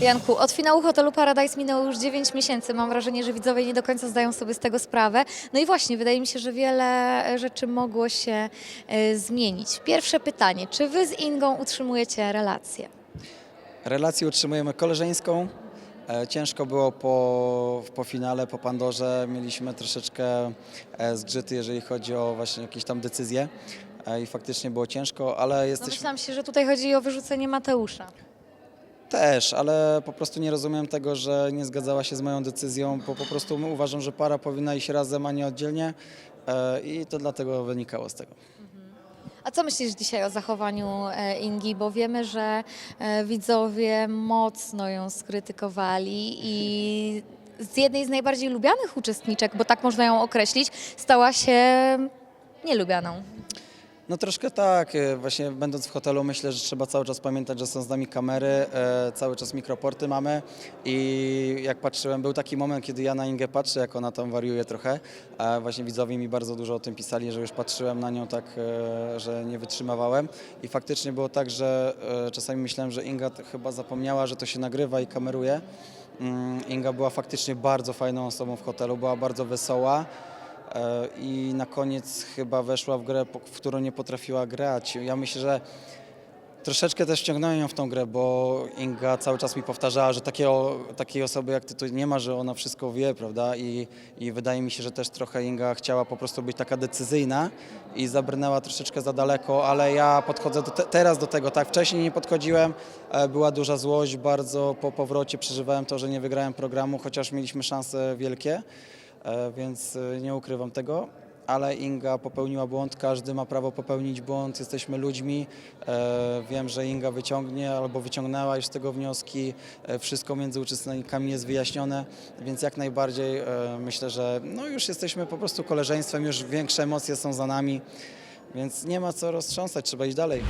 Janku, od finału hotelu Paradise minęło już 9 miesięcy. Mam wrażenie, że widzowie nie do końca zdają sobie z tego sprawę. No i właśnie, wydaje mi się, że wiele rzeczy mogło się e, zmienić. Pierwsze pytanie, czy wy z Ingą utrzymujecie relację? Relację utrzymujemy koleżeńską. E, Ciężko było po, po finale, po Pandorze. Mieliśmy troszeczkę e, zgrzyty, jeżeli chodzi o właśnie jakieś tam decyzje. E, I faktycznie było ciężko, ale No jesteśmy myślałam się, że tutaj chodzi o wyrzucenie Mateusza. Też, ale po prostu nie rozumiem tego, że nie zgadzała się z moją decyzją, bo po prostu uważam, że para powinna iść razem, a nie oddzielnie. E, I to dlatego wynikało z tego. A co myślisz dzisiaj o zachowaniu e, Ingi? Bo wiemy, że e, widzowie mocno ją skrytykowali i z jednej z najbardziej lubianych uczestniczek, bo tak można ją określić, stała się nielubianą. No troszkę tak, e, właśnie będąc w hotelu myślę, że trzeba cały czas pamiętać, że są z nami kamery, e, cały czas mikroporty mamy i jak patrzyłem, był taki moment, kiedy ja na Ingę patrzę, jak ona tam wariuje trochę, właśnie widzowie mi bardzo dużo o tym pisali, że już patrzyłem na nią tak, e, że nie wytrzymywałem i faktycznie było tak, że czasami myślałem, że Inga chyba zapomniała, że to się nagrywa i kameruje. Mm, Inga była faktycznie bardzo fajną osobą w hotelu, była bardzo wesoła. E, i na koniec chyba weszła w grę, w którą nie potrafiła grać. Ja myślę, że troszeczkę też wciągnąłem ją w tą grę, bo Inga cały czas mi powtarzała, że takiego, takiej osoby jak ty tu nie ma, że ona wszystko wie, prawda? I, I wydaje mi się, że też trochę Inga chciała po prostu być taka decyzyjna i zabrnęła troszeczkę za daleko, ale ja podchodzę do te, teraz do tego, tak, wcześniej nie podchodziłem, e, była duża złość, bardzo po powrocie przeżywałem to, że nie wygrałem programu, chociaż mieliśmy szanse wielkie. E, więc e, nie ukrywam tego. Ale Inga popełniła błąd, każdy ma prawo popełnić błąd, jesteśmy ludźmi. E, wiem, że Inga wyciągnie albo wyciągnęła już z tego wnioski. Wszystko między uczestnikami jest wyjaśnione, więc jak najbardziej myślę, że no już jesteśmy po prostu koleżeństwem, już większe emocje są za nami, więc nie ma co roztrząsać, trzeba iść dalej.